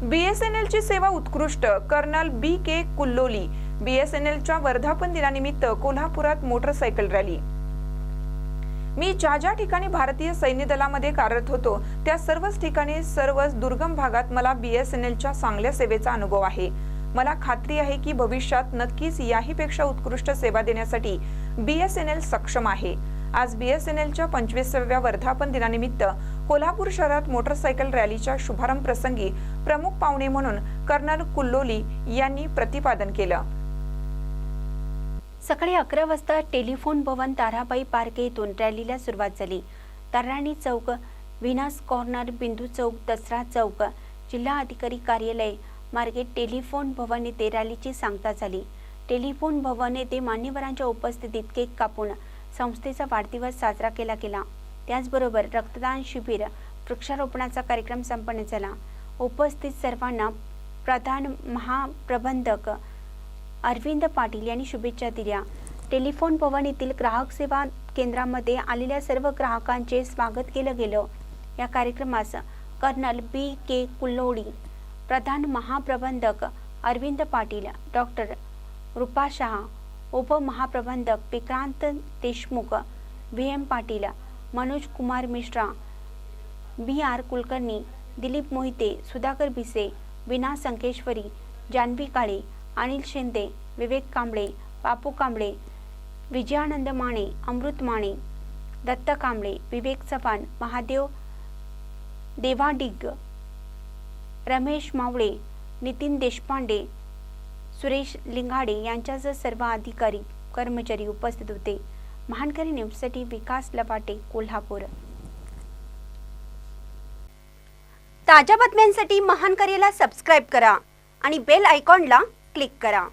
बीएसएनएलची सेवा उत्कृष्ट कर्नल बी के कुल्लोली. बीएसएनएलच्या वर्धापन दिनानिमित्त कोल्हापुरात मोटरसायकल रॅली. मी ज्या ज्या ठिकाणी भारतीय सैन्य दलामध्ये कार्यरत होतो त्या सर्वच ठिकाणी सर्वच दुर्गम भागात मला बीएसएनएलच्या चांगल्या सेवेचा अनुभव आहे. मला खात्री आहे की भविष्यात नक्कीच याहीपेक्षा उत्कृष्ट सेवा देण्यासाठी बीएसएनएल सक्षम आहे. आज बीएसएनएलच्या पंचवीसाव्या वर्धापन दिनानिमित्त कोल्हापूर शहरात मोटरसायकल रॅलीच्या शुभारंभ प्रसंगी प्रमुख पाहुणे म्हणून कर्नल कुल्लोली यांनी प्रतिपादन केलं. सकाळी अकरा वाजता टेलिफोन भवन ताराबाई पार्क येथून रॅलीला सुरुवात झाली. तारणी चौक विनास कॉर्नर बिंदू चौक दसरा चौक जिल्हा अधिकारी कार्यालय मार्गे टेलिफोन भवन येथे रॅलीची सांगता झाली. टेलिफोन भवन येथे मान्यवरांच्या उपस्थितीत केक कापून संस्थेचा वाढदिवस साजरा केला गेला. त्याचबरोबर रक्तदान शिबिर वृक्षारोपणाचा कार्यक्रम संपन्न झाला. उपस्थित सर्वांना प्रधान महाप्रबंधक अरविंद पाटील यांनी शुभेच्छा दिल्या. टेलिफोन भवन येथील ग्राहक सेवा केंद्रामध्ये आलेल्या सर्व ग्राहकांचे स्वागत केलं गेलं. या कार्यक्रमास कर्नल बी के कुल्लोडी प्रधान महाप्रबंधक Arvind Patil doctor Rupa Shah उपमहाप्रबंधक Vikrant Deshmukh V M Patil Manoj Kumar Mishra B R Kulkarni Dilip Mohite Sudhakar Bhise Veena Sankeshwari Janhavi काळे अनिल शिंदे विवेक कांबळे बापू कांबळे विजयानंद माने अमृत माने दत्त कांबळे विवेक चव्हाण महादेव देवाडिग रमेश मावळे नितीन देशपांडे सुरेश लिंगाडे यांच्यासह सर्व अधिकारी कर्मचारी उपस्थित होते. महानकरी न्यूजसाठी विकास लपाटे कोल्हापूर. ताज्या बातम्यांसाठी महानकरीला सबस्क्राईब करा आणि बेल आयकॉनला क्लिक करा.